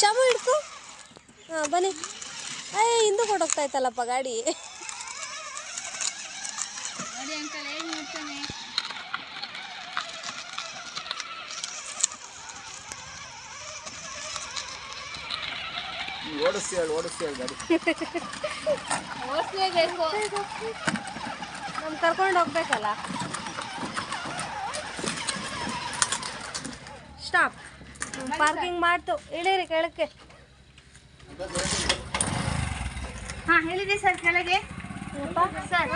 ಚಾಮು ಹಿಡ್ಕೊ. ಹಾಂ ಬನ್ನಿ. ಅಯ್ಯ ಹಿಂದೆ ಕೊಡೋಗ್ತಾ ಇತ್ತಲ್ಲಪ್ಪ ಗಾಡಿ. ಓಡಿಸಿ ಹೇಳಿ ಓಡಿಸ್ತಿ ಹೇಳಿ ಗಾಡಿ. ಓಡಿಸ್ಲೇಬೇಕು. ನಮ್ ಕರ್ಕೊಂಡು ಹೋಗ್ಬೇಕಲ್ಲ. ಸ್ಟಾಪ್ ಪಾರ್ಕಿಂಗ್ ಮಾಡ್ತು. ಇಳೀರಿ ಕೆಳಕ್ಕೆ. ಹಾ ಹೇಳಿದೆ ಸರ್ ಕೆಳಗೆ. ಸರ್.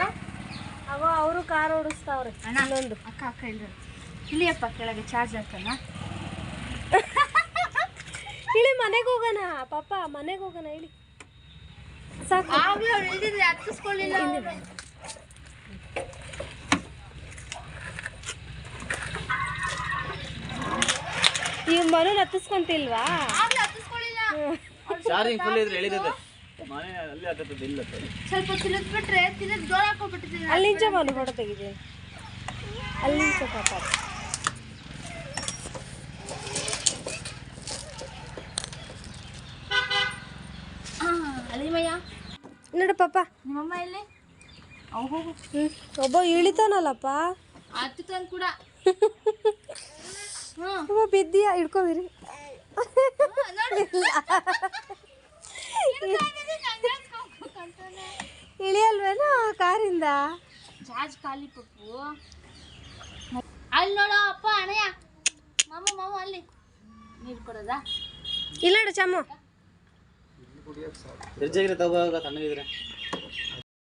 ಅವ ಅವರು ಕಾರ್ ಓಡಿಸ್ತಾವ್ರೆ. ಅಣ್ಣೊಂದು ಅಕ್ಕ ಅಕ್ಕ ಇಲ್ಲ ಇಳಿಯಪ್ಪ ಕೆಳಗೆ ಚಾರ್ಜ್ ಹಾಕಲ್ಲ ಇಳಿ ಮನೆಗೆ ಹೋಗೋಣ. ಪಾಪ ಮನೆಗೆ ಹೋಗೋಣ ಇಳಿ. ಸಾಕು. ಇಳಿದಿದ್ರೆ ಹತ್ತಿಸ್ಕೊಳ್ಳಿಲ್ಲ ಅವ್ರು. ಮನು ಹತ್ತಿಸ್ಕೊಂತಿಲ್ವಾ? ಚಾರ್ಜಿಂಗ್ ಫುಲ್ ಇದ್ರೆ ಎಳಿತದೆ. ಮನೆ ಅಲ್ಲಿ ಹತ್ತದ ಇಲ್ಲ ಸರ್. ಸ್ವಲ್ಪ ತಿರುಗ್ಬಿಟ್ರೆ ತಿರುಗಿ ಜೋರ್ ಅಲ್ಲಿಂಚ ಮನೆ ಫೋಟೋ ತೆಗಿದ್ದೀನಿ ಅಲ್ಲಿಂಚ ಪಾಪ ನೋಡು ಪಾಪ. ನಿಮ್ಮಮ್ಮ ಎಲ್ಲಿ? ಅವು ಹೋಗು. ಹ್ಮ್. ಒಬ್ಬ ಇಳಿತಾನಲ್ಲಪ್ಪ. ಹತ್ತುತ್ತಾನೆ ಕೂಡ. ಬಿದ್ದೀಯಾ? ಹಿಡ್ಕೋಬಿರಿ ಇಳಿಯಲ್ವೇನೋ ಕಾರಿಂದ? ಜಾಜ್ ಖಾಲಿ ಪಪ್ಪು. ಅಲ್ಲಿ ನೋಡೋ ಅಪ್ಪ ಅಣ್ಣಯ್ಯ ಮಾಮ ಮಾಮ ಅಲ್ಲಿ. ನೀರು ಕೊಡೋದಾ? ಇಲ್ಲ ನೋಡು ಚಮ್ಮು ತಗೋವಾಗ ತಣ್ಣಗಿದ್ರೆ.